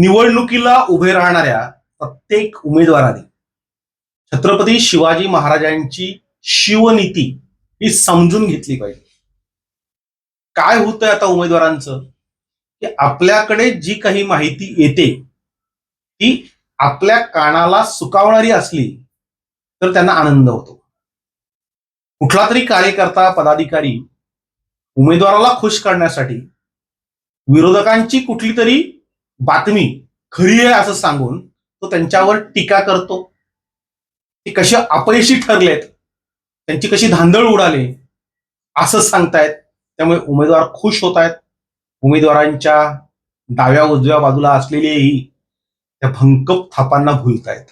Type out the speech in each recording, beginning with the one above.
निवडणुकीला उभे राहणाऱ्या प्रत्येक उमेदवाराने छत्रपती शिवाजी महाराजांची शिवनीती ही समजून घेतली पाहिजे. काय होतंय आता उमेदवारांचं? की आपल्याकडे जी काही माहिती येते ती आपल्या कानाला सुकावणारी असली तर त्यांना आनंद होतो. कुठला तरी कार्यकर्ता पदाधिकारी उमेदवाराला खुश करण्यासाठी विरोधकांची कुठली तरी बातमी खरी आहे असं सांगून तो त्यांच्यावर टीका करतो. ते कसे अपयशी ठरलेत त्यांची कशी धांदळ उडाली असं सांगतायत. त्यामुळे उमेदवार खुश होत आहेत उमेदवारांच्या डाव्या उजव्या बाजूला असलेलेही त्या भंकप थापांना भुलतायत.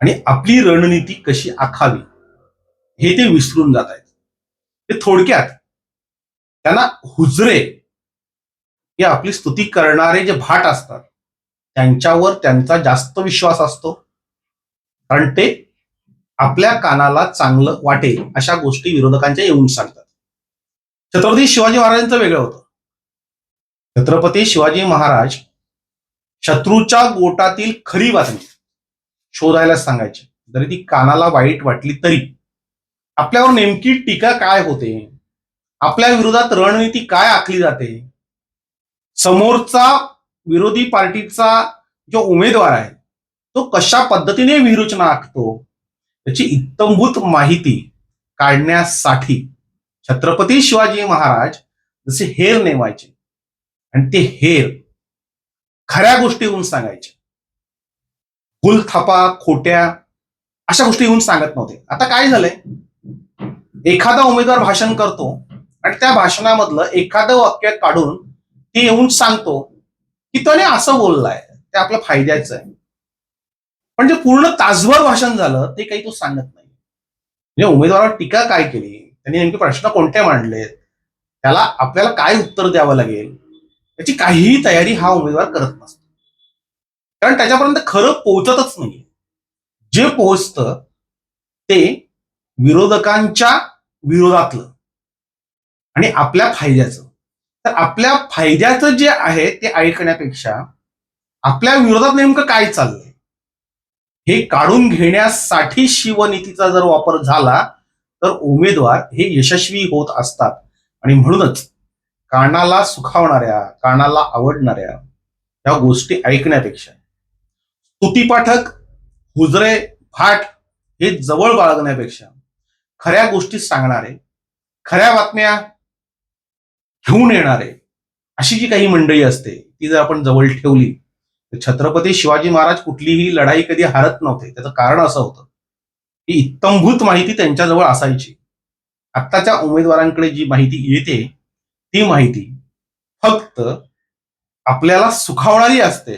आणि आपली रणनीती कशी आखावी हे ते विसरून जात आहेत ते थोडक्यात त्यांना हुजरे हे आपली स्तुती करणारे जे भाट असतात त्यांच्यावर त्यांचा जास्त विश्वास असतो. कारण ते आपल्या कानाला चांगलं वाटेल अशा गोष्टी विरोधकांच्या येऊन सांगतात. छत्रपती शिवाजी महाराजांचं वेगळं होतं. छत्रपती शिवाजी महाराज शत्रूच्या गोटातील खरी बातमी शोधायला सांगायचे. जरी ती कानाला वाईट वाटली तरी. आपल्यावर नेमकी टीका काय होते? आपल्या विरोधात रणनीती काय आखली जाते? समोरचा विरोधी पार्टीचा जो उमेदवार आहे तो कशा पद्धतीने विरोचना आखतो त्याची इत्तंभूत माहिती काढण्यासाठी छत्रपती शिवाजी महाराज जसे हेर नेमायचे आणि ते हेर खऱ्या गोष्टी येऊन सांगायचे. गुलथापा खोट्या अशा गोष्टी येऊन सांगत नव्हते. आता काय झालंय? एखादा उमेदवार भाषण करतो आणि त्या भाषणामधलं एखादं वाक्य काढून ते येऊन सांगतो की त्याने असं बोललाय ते आपल्या फायद्याचं आहे. पण जे पूर्ण तासभर भाषण झालं ते काही तो सांगत नाही. म्हणजे उमेदवारावर टीका काय केली? त्यांनी नेमके प्रश्न कोणते मांडलेत? त्याला आपल्याला काय उत्तर द्यावं लागेल? याची काहीही तयारी हा उमेदवार करत नसतो. कारण त्याच्यापर्यंत खरं पोहोचतच नाही. जे पोहोचतं ते विरोधकांच्या विरोधातलं. आणि आपल्या फायद्याचं. तर आपल्या फायद्याचं जे आहे ते ऐकण्यापेक्षा आपल्या विरोधात नेमकं काय चाललंय? हे काढून घेण्यासाठी शिवनीतीचा जर वापर झाला तर उमेदवार हे यशस्वी होत असतात. आणि म्हणूनच कानाला सुखावणाऱ्या कानाला आवडणाऱ्या या गोष्टी ऐकण्यापेक्षा स्तुतीपाठक हुजरे भाट हे जवळ बाळगण्यापेक्षा खऱ्या गोष्टी सांगणारे खऱ्या बातम्या घेऊन येणारे. अशी जी काही मंडळी असते ती जर आपण जवळ ठेवली तर छत्रपती शिवाजी महाराज कुठलीही लढाई कधी हारत नव्हते. त्याचं कारण असं होतं की इत्तंभूत माहिती त्यांच्याजवळ असायची. आत्ताच्या उमेदवारांकडे जी माहिती येते ती माहिती फक्त आपल्याला सुखावणारी असते.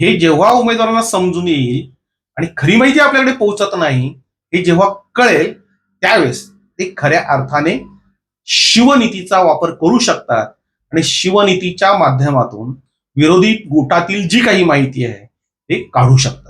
हे जेव्हा उमेदवारांना समजून येईल आणि खरी माहिती आपल्याकडे पोहोचत नाही हे जेव्हा कळेल त्यावेळेस ते खऱ्या अर्थाने शिवनीतीचा वापर करू शकतात. आणि शिवनीतीच्या माध्यमातून विरोधी गोटातील जी काही माहिती आहे ते काढू शकतात.